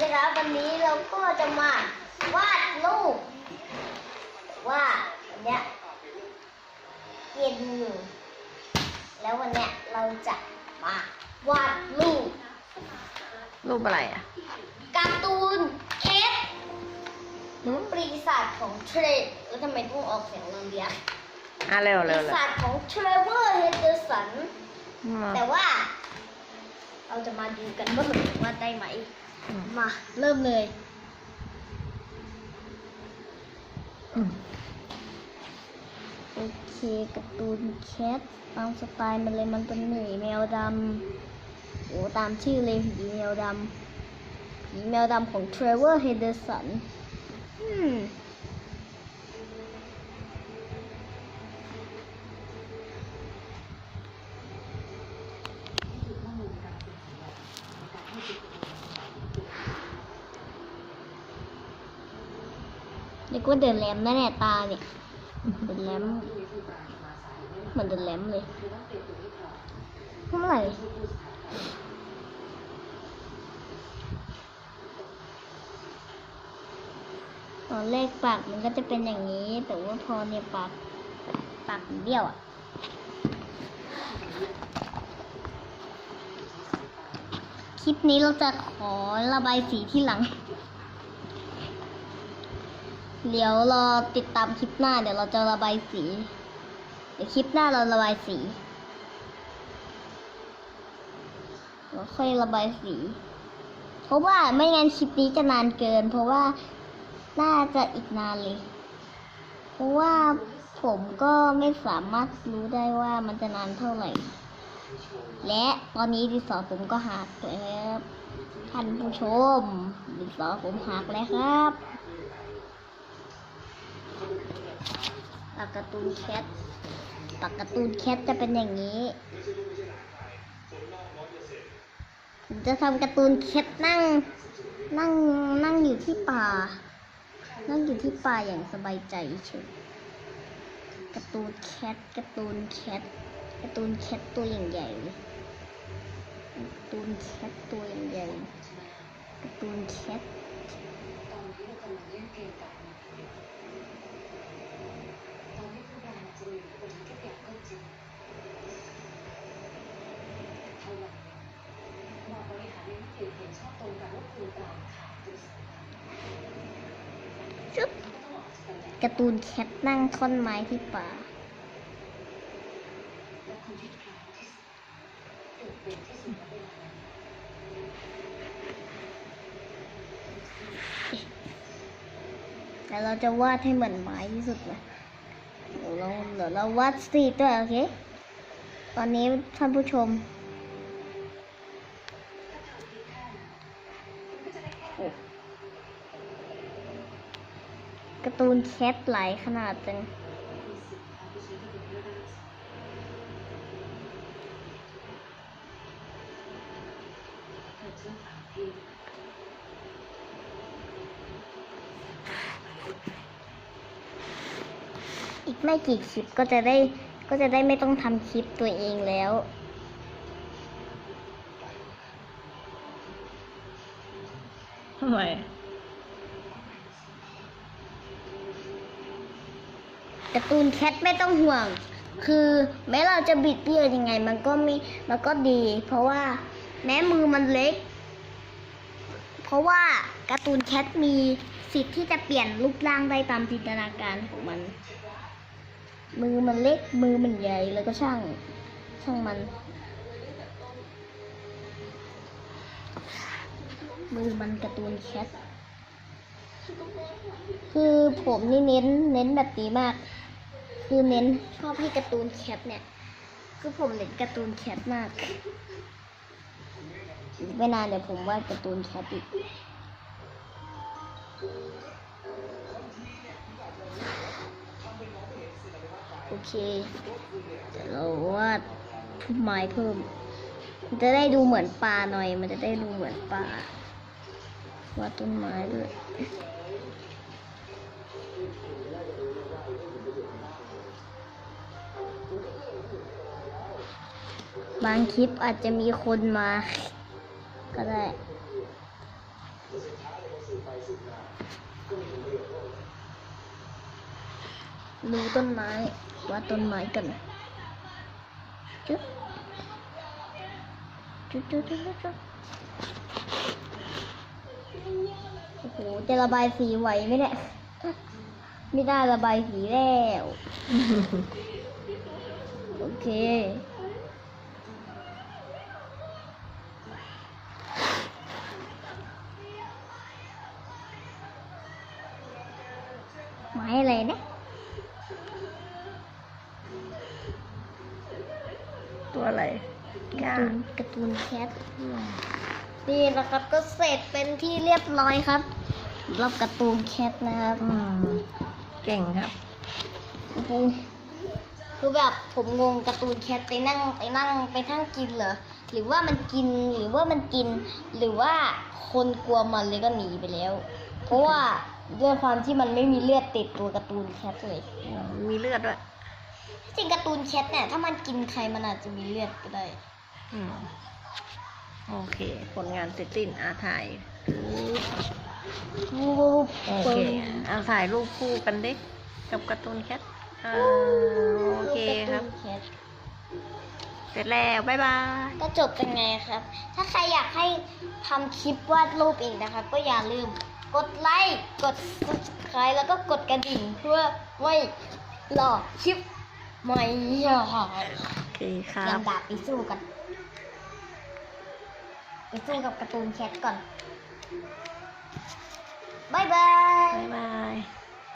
ดีครับวันนี้เราก็จะมาวาดรูปว่าวันเนี้ยเย็นอยู่แล้ววันเนี้ยเราจะมาวาดรูปรูปอะไรอะการ์ตูนเคสปรีศาจของเทรดแล้วทำไมต้องออกเสียงเรียงอะเร็วปเร็รีวเร็วศาจของเทรเวอร์เฮเดอร์สัน อืมแต่ว่า เราจะมาดูกันว่าหนูวาดได้ไหมอื มา เริ่มเลยโอเคการ์ตูนแคทตามสไตล์มันเลยมันเป็นหมีแมวดำโอ้ตามชื่อเลยผีแมวดำผีแมวดำของเทรเวอร์เฮเดอร์สันอืม ยกว่าเดินแรมนะเนี่ยตาเนี่ยเดินแรมเหมือนเดินแรมเลยเท่าไหร่ตอนแรกปากมันก็จะเป็นอย่างนี้ แต่ว่าพอเนี่ยปากปากมันเบี้ยวอะคลิปนี้เราจะขอระบายสีที่หลัง เดี๋ยวรอติดตามคลิปหน้า เดี๋ยวเราจะระบายสี เดี๋ยวคลิปหน้าเราระบายสีเราค่อยระบายสี เพราะว่าไม่งั้นคลิปนี้จะนานเกิน เพราะว่าน่าจะอีกนานเลย เพราะว่าผมก็ไม่สามารถรู้ได้ว่ามันจะนานเท่าไหร่ และตอนนี้ดิสอผมก็หักแล้วท่านผู้ชมดิสอผมหักแล้วครับ ปากการ์ตูนแคทปากการ์ตูนแคทจะเป็นอย่างนี้ ผมจะทำการ์ตูนแคทนั่ง นั่งนั่งอยู่ที่ป่า นั่งอยู่ที่ป่าอย่างสบายใจเฉยการ์ตูนแคทการ์ตูนแคทการ์ตูนแคทตัวอย่างใหญ่การ์ตูนแคทตัวอย่างใหญ่การ์ตูนแคท ชุบการ์ตูนแคทนั่งท่อนไม้ที่ป่า แต่เราจะวาดให้เหมือนไม้ที่สุดนะเดี๋ยวเราเดี๋ยวเราวาดสตรีทด้วยโอเค ตอนนี้ท่านผู้ชม กร์ตูนแคทหลายขนาดจังอีกไม่กี่คลิปก็จะได้ก็จะได้ไม่ต้องทำคลิปตัวเองแล้วำไมการ์ตูนแคทไม่ต้องห่วง คือแม้เราจะบิดเบี้ยวยังไง มันก็ม่มันก็ดี เพราะว่าแม้มือมันเล็ก เพราะว่าการ์ตูนแคทมีสิทธิ์ที่จะเปลี่ยนรูปร่างได้ตามจินตนาการของมัน มือมันเล็กมือมันใหญ่แล้วก็ช่าง ช่างมัน มือมันการ์ตูนแคทคือผมนี่เน้นเน้นแบบนี้มาก คือเน้นชอบให้การ์ตูนแคทเนี่ย คือผมเน้นการ์ตูนแคทมากไม่นานเดี๋ยวผมวาดการ์ตูนแคทอีกโอเคเดี๋ยวเราวาดพุ่มไม้เพิ่ม จะได้ดูเหมือนปลาหน่อย มันจะได้ดูเหมือนปลา วาดต้นไม้ด้วยบางคลิปอาจจะมีคนมา ก็ได้ ดูต้นไม้ว่าต้นไม้กันจุ๊บจุ๊บจุ๊บจุ๊บจุ๊บจุ๊บ โอ้โห จะระบายสีไหวไหมเนี่ย ไม่ได้ระบายสีแล้ว โอเค ไม้อะไรนะตัวอะไรการ์ตูนการ์ตูนแคท นี่นะครับก็เสร็จเป็นที่เรียบร้อยครับสำหรับการ์ตูนแคทนะครับอืมเก่งครับโอ้โหคือแบบผมงงการ์ตูนแคทไปนั่งไปนั่งไปทั้งกินเหรอหรือว่ามันกินหรือว่ามันกิน หรือว่าคนกลัวมันเลยก็หนีไปแล้ว เพราะว่าด้วยความที่มันไม่มีเลือดติดตัวการ์ตูนแคทเลยมีเลือดด้วยจริงการ์ตูนแคทเนี่ยถ้ามันกินใครมันอาจจะมีเลือดก็ได้ อืม โอเค ผลงานเสร็จสิ้นอาถ่ายโอเคเอาถ่ายรูปคู่กันดิกับการ์ตูนแคทอ่าโอเคครับแคทเสร็จแล้วบ๊ายบาย ก็จบเป็นไงครับ ถ้าใครอยากให้ทำคลิปวาดรูปอีกนะครับ ก็อย่าลืมกดไลค์ กด subscribe แล้วก็กดกระดิ่งเพื่อไม่หลอกคลิปใหม่อย่าโอเคครัเตรียบมดาบไปสู้กัน ไปสู้กับการ์ตูนแคทก่อนบายบายบายบาย